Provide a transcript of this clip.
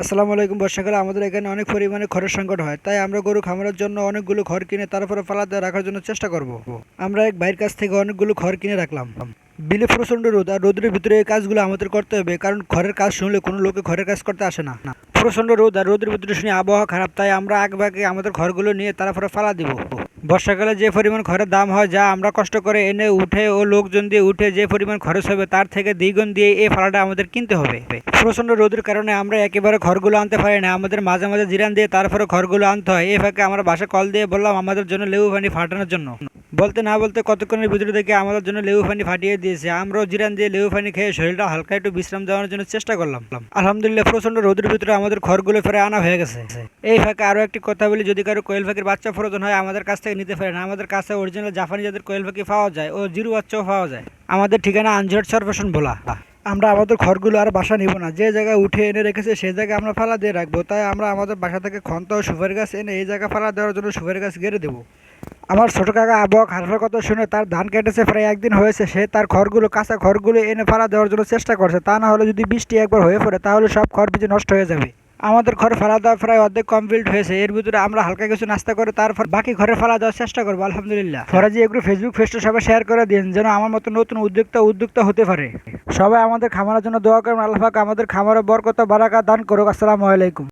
আসসালামু আলাইকুম বর্ষাকালে আমাদের এখানে অনেক পরিমাণে খড়ের সংকট হয়, তাই আমরা গরু খামারের জন্য অনেকগুলো খড় কিনে তারপরে পালাতে রাখার জন্য চেষ্টা করব। আমরা এক ভাইয়ের কাছ থেকে অনেকগুলো খড় কিনে রাখলাম। বিলে প্রচণ্ড রোদ, আর রোদের ভিতরে এই কাজগুলো আমাদের করতে হবে, কারণ ঘরের কাজ শুনলে কোনো লোকে ঘরের কাজ করতে আসে না। প্রচণ্ড রোদ, আর রোদের ভিতরে শুনে আবহাওয়া খারাপ, তাই আমরা আগভাগে আমাদের ঘরগুলো নিয়ে তারপরে ফালা দিব। বর্ষাকালে যে পরিমাণ খড়ের দাম হয়, যা আমরা কষ্ট করে এনে উঠে ও লোকজন দিয়ে উঠে যে পরিমাণ খরচ হবে, তার থেকে দ্বিগুণ দিয়ে এই ফালাটা আমাদের কিনতে হবে। প্রচণ্ড রোদের কারণে আমরা একেবারে ঘরগুলো আনতে পারি না। আমাদের মাঝে মাঝে জিরান দিয়ে তারপরে ঘরগুলো আনতে হয়। এই ফাঁকে আমরা বাসা কল দিয়ে বললাম, আমাদের জন্য লেবু পানি ফাটানোর জন্য। বলতে না বলতে কতক্ষণের ভিতরে থেকে আমাদের জন্য লেবু পানি ফাটিয়ে দিয়েছে। আমরাও জিরান দিয়ে লেবু পানি খেয়ে শরীরটা হালকা একটু বিশ্রাম দেওয়ার জন্য চেষ্টা করলাম। আলহামদুলিল্লাহ প্রচণ্ড রোদের ভিতরে আমাদের ঘরগুলো ফেরে আনা হয়ে গেছে। এই ফাঁকে আরও একটি কথা বলি, যদি কারও কোয়েল পাখির বাচ্চা প্রয়োজন হয়, আমাদের কাছ থেকে নিতে পারেন। আমাদের কাছে অরিজিনাল জাপানি যাদের কোয়েল পাখি পাওয়া যায় ও জিরু বাচ্চাও পাওয়া যায়। আমাদের ঠিকানা আনজট সরফেশন ভোলা। আমরা আমাদের ঘরগুলো আর বাসা নিব না। যে জায়গায় উঠে এনে রেখেছে সেই জায়গায় আমরা ফালা দিয়ে রাখব। তাই আমরা আমাদের বাসা থেকে খন্ত ও সুপারি গাছ এনে এই জায়গায় ফালা দেওয়ার জন্য সুপারি গাছ গেড়ে দেবো। আমার ছোট কাকা আবহাওয়া খারাপের কথা শুনে তার ধান কেটেছে, প্রায় একদিন হয়েছে। সে তার খড়গুলো, কাঁচা খড়গুলো এনে ফালা দেওয়ার জন্য চেষ্টা করছে। তা না হলে যদি বৃষ্টি একবার হয়ে পড়ে, তাহলে সব খড় বীজ নষ্ট হয়ে যাবে। আমাদের ঘরে ফালা দেওয়া প্রায় অর্ধেক কমপ্লিট হয়েছে। এর ভিতরে আমরা হালকা কিছু নাস্তা করে তারপর বাকি ঘরে ফালা দেওয়ার চেষ্টা করব, আলহামদুলিল্লাহ। ফরাজি এগুলো ফেসবুক পেজটা সবাই শেয়ার করে দিন, যেন আমার মতো নতুন উদ্যোক্তা উদ্যোক্তা হতে পারে। সবাই আমাদের খামারের জন্য দোয়া করবেন আল্লাহাক আমাদের খামারে বরকত বারাকা দান করুক। আসসালামু আলাইকুম।